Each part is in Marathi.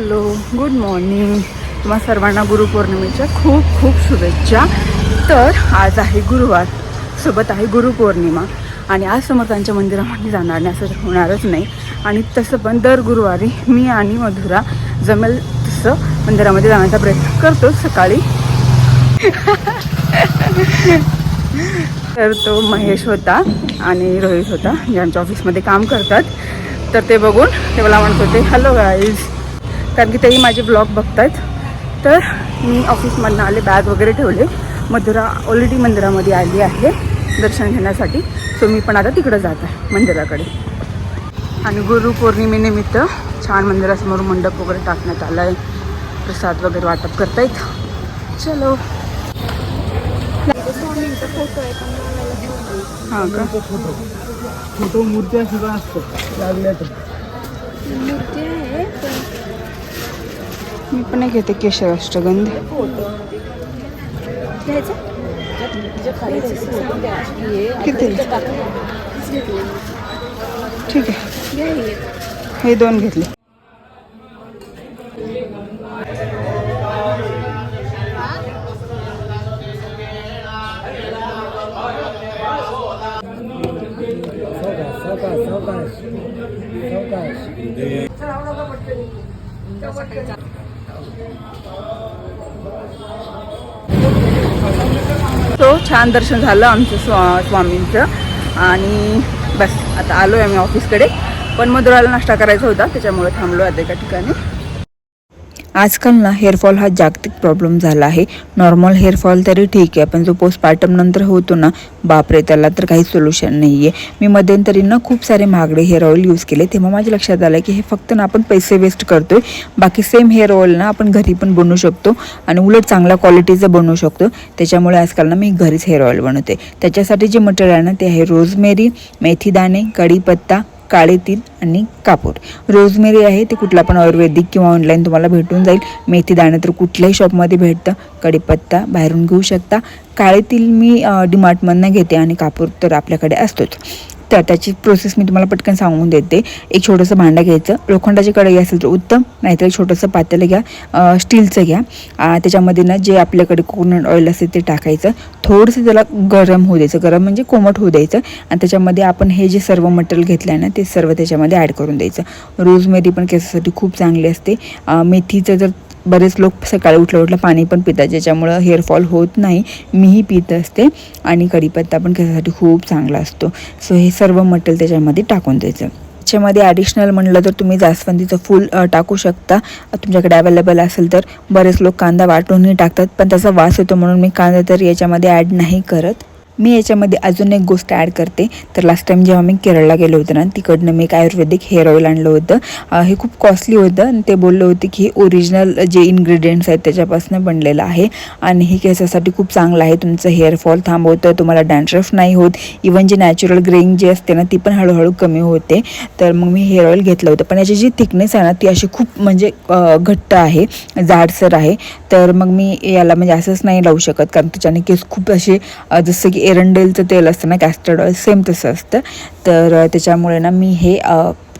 हॅलो गुड मॉर्निंग तुम्हा सर्वांना गुरुपौर्णिमेच्या खूप खूप शुभेच्छा. तर आज आहे गुरुवार. सोबत आहे गुरुपौर्णिमा. आणि आज समर्थांच्या मंदिरामध्ये जाणार नाही असं होणारच नाही. आणि तसं पण दर गुरुवारी मी आणि मधुरा जमेल तसं मंदिरामध्ये जाण्याचा प्रयत्न करतो सकाळी. तर तो महेश होता आणि रोहित होता ज्यांच्या ऑफिसमध्ये काम करतात. तर ते बघून ते मला म्हणत होते हॅलो गाईज कारण की तेही माझे ब्लॉग बघतायत. तर मी ऑफिसमधनं आले बॅग वगैरे ठेवले. मधुरा ऑलरेडी मंदिरामध्ये आली आहे दर्शन घेण्यासाठी. सो मी पण आता तिकडं जात आहे मंदिराकडे. आणि गुरुपौर्णिमेनिमित्त छान मंदिरासमोर मंडप वगैरे टाकण्यात आला आहे प्रसाद वगैरे वाटप करतायत. चलो. हां का? फोटो मूर्त्या सुद्धा असतात लागल्या तर मी पण एक घेते केशर अष्टगंध. किती? ठीक आहे. हे दोन घेतले. सावकाश सावकाश सावकाश. तो छान दर्शन झालं आमचं स्वा स्वामींचं. आणि बस आता आलो आहे आम्ही ऑफिसकडे पण मधुराला नाश्ता करायचा होता त्याच्यामुळे थांबलो आता एका ठिकाणी. आजकाल ना हेअरफॉल हा जागतिक प्रॉब्लेम झाला आहे. नॉर्मल हेअरफॉल तरी ठीक आहे पण जो पोस्टपार्टम नंतर होतो ना बापरे त्याला तर काही सोल्युशन नाही आहे मी मध्यंतरी ना खूप सारे महागडे हेअर ऑइल यूज केले तेव्हा माझ्या लक्षात आलं की हे फक्त ना आपण पैसे वेस्ट करतोय. बाकी सेम हेअर ऑइल ना आपण घरी पण बनवू शकतो आणि उलट चांगल्या क्वालिटीचं बनवू शकतो. त्याच्यामुळे आजकाल ना मी घरीच हेअर ऑइल बनवते. त्याच्यासाठी जे मटेरियल आहे ना ते आहे रोजमेरी मेथी दाणे कढीपत्ता काळे तीन आणि कापूर. रोजमेरी आहे ते कुठला पण आयुर्वेदिक किंवा ऑनलाईन तुम्हाला भेटून जाईल. मेथी दाणे तर कुठल्याही शॉपमध्ये भेटतं. कढीपत्ता बाहेरून घेऊ शकता. काळे तीळ मी डिमार्टमधनं घेते आणि कापूर तर आपल्याकडे असतोच. तर त्याची प्रोसेस मी तुम्हाला पटकन सांगून देते. एक छोटंसं भांडं घ्यायचं. लोखंडाची कढई असेल तर उत्तम नाहीतर एक छोटंसं पातेलं घ्या. स्टीलचं घ्या. त्याच्यामध्ये ना जे आपल्याकडे कोकोनट ऑइल असेल ते टाकायचं. थोडंसं त्याला गरम होऊ द्यायचं. गरम म्हणजे कोमट होऊ द्यायचं. आणि त्याच्यामध्ये आपण हे जे सर्व मटेरियल घेतलं आहे ना ते सर्व त्याच्यामध्ये ॲड करून द्यायचं. रोजमेरी पण केसासाठी खूप चांगली असते. मेथीचं जर बरेच लोक सकाळी उठल्या उठलं पाणी पण पितात ज्याच्यामुळं हेअरफॉल होत नाही. मीही पित असते आणि कढीपत्ता पण केसासाठी खूप चांगला असतो. सो हे सर्व मटेरियल त्याच्यामध्ये टाकून द्यायचं. त्याच्यामध्ये ॲडिशनल म्हणलं तर तुम्ही जास्वंदीचं फूल टाकू शकता. तुमच्याकडे अवेलेबल असेल तर बरेच लोक कांदा वाटूनही टाकतात पण त्याचा वास येतो म्हणून मी कांदा तर याच्यामध्ये ॲड नाही करत. मी याच्यामध्ये अजून एक गोष्ट ॲड करते. तर लास्ट टाइम जेव्हा मी केरळला गेलो होतो ना तिकडनं मी एक आयुर्वेदिक हेअर ऑइल आणलं होतं. हे खूप कॉस्टली होतं आणि ते बोलले होते की हे ओरिजिनल जे इन्ग्रेडियंट्स आहेत त्याच्यापासून बनलेलं आहे. आणि हे केसासाठी खूप चांगलं आहे. तुमचं हेअरफॉल थांबवतं तुम्हाला डॅन्ड्रफ नाही होत. इवन जे नॅचरल ग्रेइंग जी असते ना ती पण हळूहळू कमी होते. तर मग मी हेअर ऑइल घेतलं होतं. पण याची जी थिकनेस आहे ना ती अशी खूप म्हणजे घट्ट आहे. जाडसर आहे. तर मग मी याला म्हणजे असंच नाही लावू शकत. कारण त्याच्याने केस खूप असे जसं की एरंडेलचं तेल असतं ना कॅस्टर्ड ऑइल सेम तसं असतं. तर त्याच्यामुळे ना मी हे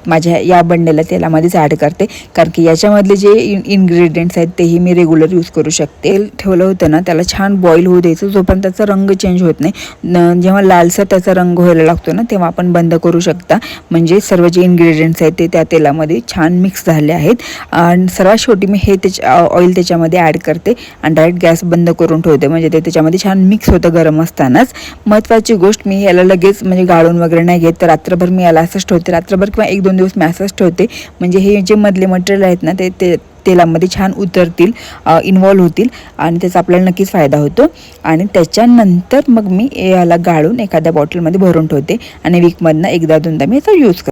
माझ्या या बंडेला तेलामध्येच ॲड करते. कारण की याच्यामधले जे इन इन्ग्रेडियंट्स आहेत तेही मी रेग्युलर यूज करू शकते. तेल ठेवलं होतं ना त्याला छान बॉईल होऊ द्यायचं. जोपर्यंत त्याचा रंग चेंज होत नाही जेव्हा लालसर त्याचा रंग व्हायला लागतो ना तेव्हा आपण बंद करू शकता. म्हणजे सर्व जे इन्ग्रेडियंट्स आहेत ते त्या तेलामध्ये छान मिक्स झाले आहेत. आणि सर्वात शेवटी मी हे त्याच्या ऑइल त्याच्यामध्ये ॲड करते आणि डायरेक्ट गॅस बंद करून ठेवते. म्हणजे ते त्याच्यामध्ये छान मिक्स होतं गरम असतानाच. महत्त्वाची गोष्ट मी याला लगेच म्हणजे गाळून वगैरे नाही घेत. तर रात्रभर मी याला असंच ठेवते. रात्रभर किंवा एक दोन दोन दिवस मॅसेज ठेवते. म्हणजे हे जे मधले मटेरियल आहेत ना ते ते तेलामध्ये छान उतरतील इन्वॉल्व होतील आणि त्याचा आपल्याला नक्कीच फायदा होतो. आणि त्याच्यानंतर मग मी याला गाळून एखाद्या बॉटलमध्ये भरून ठेवते आणि वीकमधनं एकदा दोनदा मी याचा यूज करते.